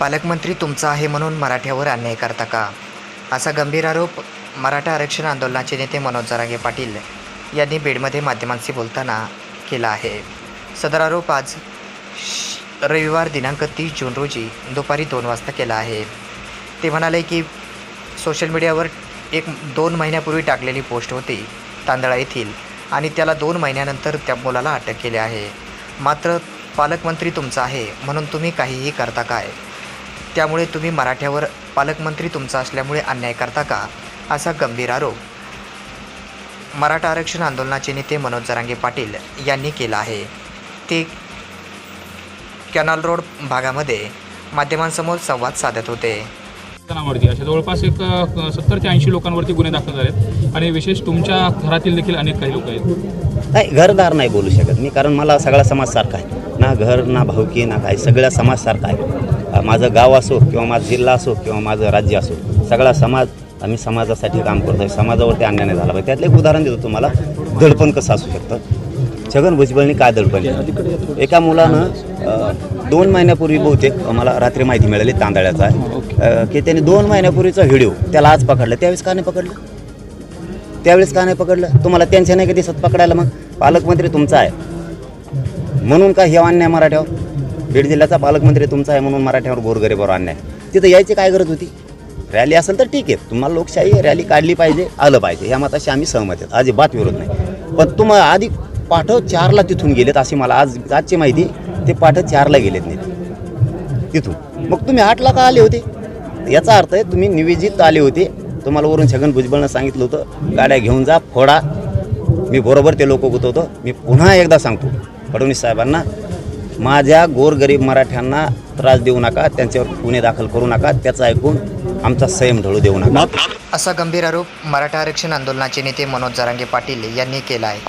पालकमंत्री तुमचा आहे म्हणून मराठ्यावर अन्याय करता का? असा गंभीर आरोप मराठा आरक्षण आंदोलनाचे नेते मनोज जरांगे पाटील यांनी बीडमध्ये माध्यमांशी बोलताना केला आहे. सदर आरोप आज श- रविवार दिनांक तीस जून रोजी दुपारी दोन वाजता केला आहे. ते म्हणाले की सोशल मीडियावर एक दोन महिन्यापूर्वी टाकलेली पोस्ट होती तांदळा येथील आणि त्याला दोन महिन्यानंतर त्या मुलाला अटक केली आहे. मात्र पालकमंत्री तुमचा आहे म्हणून तुम्ही काहीही करता काय? त्यामुळे तुम्ही मराठ्यावर पालकमंत्री तुमचा असल्यामुळे अन्याय करता का? असा गंभीर आरोप. मराठा आरक्षण आंदोलनाचे नेते मनोज जरांगे पाटील यांनी केला आहे. ते कॅनल रोड भागामध्ये माध्यमांसमोर संवाद साधत होते. जणांवरती अशा जवळपास एक सत्तर ते ऐंशी लोकांवरती गुन्हे दाखल झालेत आणि विशेष तुमच्या घरातील देखील अनेक काही लोक आहेत. नाही घरदार नाही बोलू शकत मी कारण मला सगळा समाज सारखा आहे. ना घर ना भाऊकी ना काय सगळा समाज सारखा आहे. माझं गाव असो किंवा माझा जिल्हा असो किंवा माझं राज्य असो सगळा समाज आम्ही समाजासाठी काम करतो आहे. समाजावरती अन्याय नाही झाला पाहिजे. त्यातलं एक उदाहरण देतो तुम्हाला. दडपण कसं असू शकतं? छगन भुजबळनी काय दडपण एका मुलानं दोन महिन्यापूर्वी बहुतेक मला रात्री माहिती मिळाली तांदळ्याचा. आहे की त्याने दोन महिन्यापूर्वीचा व्हिडिओ त्याला आज पकडलं. त्यावेळेस का नाही पकडलं? त्यावेळेस का नाही पकडलं? तुम्हाला त्यांच्या नाही का दिसत पकडायला मग? पालकमंत्री तुमचा आहे. म्हणून का हे अन्याय मराठ्यावर? बीड जिल्ह्याचा पालकमंत्री तुमचा आहे म्हणून मराठ्यावर गोरगरीबावर अन्याय. तिथं यायची काय गरज होती? रॅली असेल तर ठीक आहे. तुम्हाला लोकशाही रॅली काढली पाहिजे आलं पाहिजे. या मताशी आम्ही सहमत आहेत. अजिबात विरोध नाही. पण तुम्हाला आधी पाठव चारला तिथून गेलेत अशी मला आज आजची माहिती ते पाठव चारला गेलेत नाही. तिथून. मग तुम्ही आठला का आले होते? याचा अर्थ आहे तुम्ही निवेदित आले होते. तुम्हाला वरून छगन भुजबळनं सांगितलं होतं गाड्या घेऊन जा फोडा. मी बरोबर ते लोक गुतवतो. मी पुन्हा एकदा सांगतो फडणवीस साहेबांना माझ्या गोरगरीब मराठ्यांना त्रास देऊ नका त्यांच्यावर गुन्हे दाखल करू नका त्याचं ऐकून आमचा संयम ढळू देऊ नका. असा गंभीर आरोप मराठा आरक्षण आंदोलनाचे नेते मनोज जरांगे पाटील यांनी केला आहे.